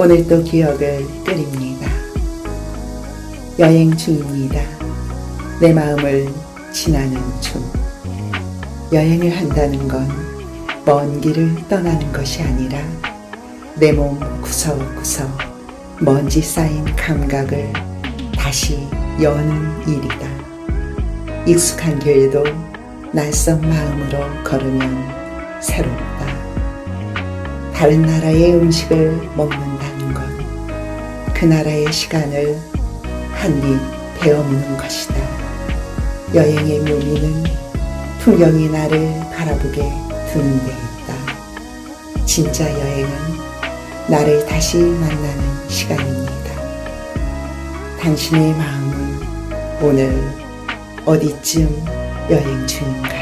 오늘도 기억을 끓입니다. 여행 중입니다. 내 마음을 지나는 중. 여행을 한다는 건 먼 길을 떠나는 것이 아니라 내 몸 구석구석 먼지 쌓인 감각을 다시 여는 일이다. 익숙한 길도 낯선 마음으로 걸으면 새롭다. 다른 나라의 음식을 건 그 나라의 시간을 한입 베어무는 것이다. 여행의 묘미는 풍경이 나를 바라보게 두는 데 있다. 진짜 여행은 나를 다시 만나는 시간입니다. 당신의 마음은 오늘 어디쯤 여행 중인가요?